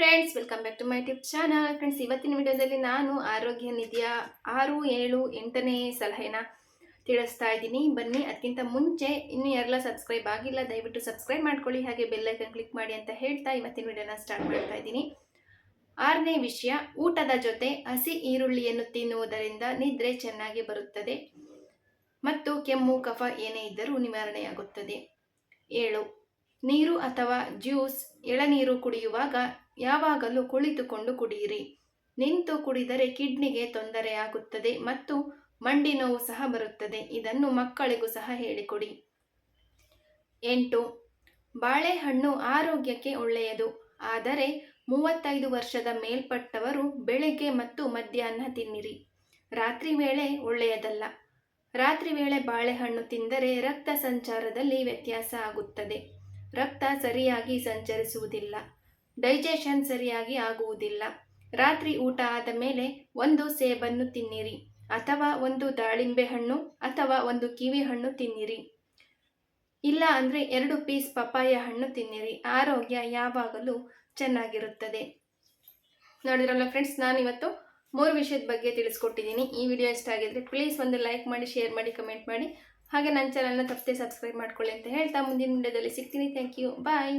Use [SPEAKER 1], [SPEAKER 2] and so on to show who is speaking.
[SPEAKER 1] Friends welcome back to my tip channel friends ಇವತ್ತಿನ ವಿಡಿಯೋದಲ್ಲಿ ನಾನು ಆರೋಗ್ಯ ನಿಧಿಯ ಆರು, ಏಳು, ಎಂಟನೇ ಸಲಹೆನ ತಿಳಿಸ್ತಾ ಇದ್ದೀನಿ. ಬನ್ನಿ, ಅದಕ್ಕಿಂತ ಮುಂಚೆ ಇನ್ನೂ ಯಾರೆಲ್ಲ ಸಬ್ಸ್ಕ್ರೈಬ್ ಆಗಿಲ್ಲ, ದಯವಿಟ್ಟು ಸಬ್ಸ್ಕ್ರೈಬ್ ಮಾಡ್ಕೊಳ್ಳಿ. ಹಾಗೆ ಬೆಲ್ಲೈಕನ್ ಕ್ಲಿಕ್ ಮಾಡಿ ಅಂತ ಹೇಳ್ತಾ ಇವತ್ತಿನ ವಿಡಿಯೋನ ಸ್ಟಾರ್ಟ್ ಮಾಡ್ತಾ ಇದ್ದೀನಿ. ಆರನೇ ವಿಷಯ, ಊಟದ ಜೊತೆ ಹಸಿ ಈರುಳ್ಳಿಯನ್ನು ತಿನ್ನುವುದರಿಂದ ನಿದ್ರೆ ಚೆನ್ನಾಗಿ ಬರುತ್ತದೆ ಮತ್ತು ಕೆಮ್ಮು, ಕಫ ಏನೇ ಇದ್ದರೂ ನಿವಾರಣೆಯಾಗುತ್ತದೆ. ಏಳು, ನೀರು ಅಥವಾ ಜ್ಯೂಸ್, ಎಳನೀರು ಕುಡಿಯುವಾಗ ಯಾವಾಗಲೂ ಕುಳಿತುಕೊಂಡು ಕುಡಿಯಿರಿ. ನಿಂತು ಕುಡಿದರೆ ಕಿಡ್ನಿಗೆ ತೊಂದರೆಯಾಗುತ್ತದೆ ಮತ್ತು ಮಂಡಿ ನೋವು ಸಹ ಬರುತ್ತದೆ. ಇದನ್ನು ಮಕ್ಕಳಿಗೂ ಸಹ ಹೇಳಿಕೊಡಿ. ಎಂಟು, ಬಾಳೆಹಣ್ಣು ಆರೋಗ್ಯಕ್ಕೆ ಒಳ್ಳೆಯದು. ಆದರೆ ಮೂವತ್ತೈದು ವರ್ಷದ ಮೇಲ್ಪಟ್ಟವರು ಬೆಳಗ್ಗೆ ಮತ್ತು ಮಧ್ಯಾಹ್ನ ತಿನ್ನಿರಿ. ರಾತ್ರಿ ವೇಳೆ ಒಳ್ಳೆಯದಲ್ಲ. ರಾತ್ರಿ ವೇಳೆ ಬಾಳೆಹಣ್ಣು ತಿಂದರೆ ರಕ್ತ ಸಂಚಾರದಲ್ಲಿ ವ್ಯತ್ಯಾಸ ಆಗುತ್ತದೆ. ರಕ್ತ ಸರಿಯಾಗಿ ಸಂಚರಿಸುವುದಿಲ್ಲ. ಡೈಜೆಷನ್ ಸರಿಯಾಗಿ ಆಗುವುದಿಲ್ಲ. ರಾತ್ರಿ ಊಟ ಆದ ಮೇಲೆ ಒಂದು ಸೇಬನ್ನು ತಿನ್ನಿರಿ, ಅಥವಾ ಒಂದು ದಾಳಿಂಬೆ ಹಣ್ಣು, ಅಥವಾ ಒಂದು ಕಿವಿ ಹಣ್ಣು ತಿನ್ನಿರಿ. ಇಲ್ಲ ಅಂದರೆ ಎರಡು ಪೀಸ್ ಪಪ್ಪಾಯ ಹಣ್ಣು ತಿನ್ನಿರಿ, ಆರೋಗ್ಯ ಯಾವಾಗಲೂ ಚೆನ್ನಾಗಿರುತ್ತದೆ. ನೋಡಿದ್ರಲ್ಲ ಫ್ರೆಂಡ್ಸ್ ನಾನು ಇವತ್ತು ಮೂರು ವಿಷಯದ ಬಗ್ಗೆ ತಿಳಿಸ್ಕೊಟ್ಟಿದ್ದೀನಿ. ಈ ವಿಡಿಯೋ ಇಷ್ಟ ಆಗಿದ್ರೆ ಪ್ಲೀಸ್ ಒಂದು ಲೈಕ್ ಮಾಡಿ ಶೇರ್ ಮಾಡಿ ಕಮೆಂಟ್ ಮಾಡಿ. ಹಾಗೆ ನನ್ನ ಚಾನಲ್ನ ತಪ್ಪದೆ ಸಬ್ಸ್ಕ್ರೈಬ್ ಮಾಡ್ಕೊಳ್ಳಿ ಅಂತ ಹೇಳ್ತಾ ಮುಂದಿನ ವಿಡಿಯೋದಲ್ಲಿ ಸಿಗ್ತೀನಿ. Thank you bye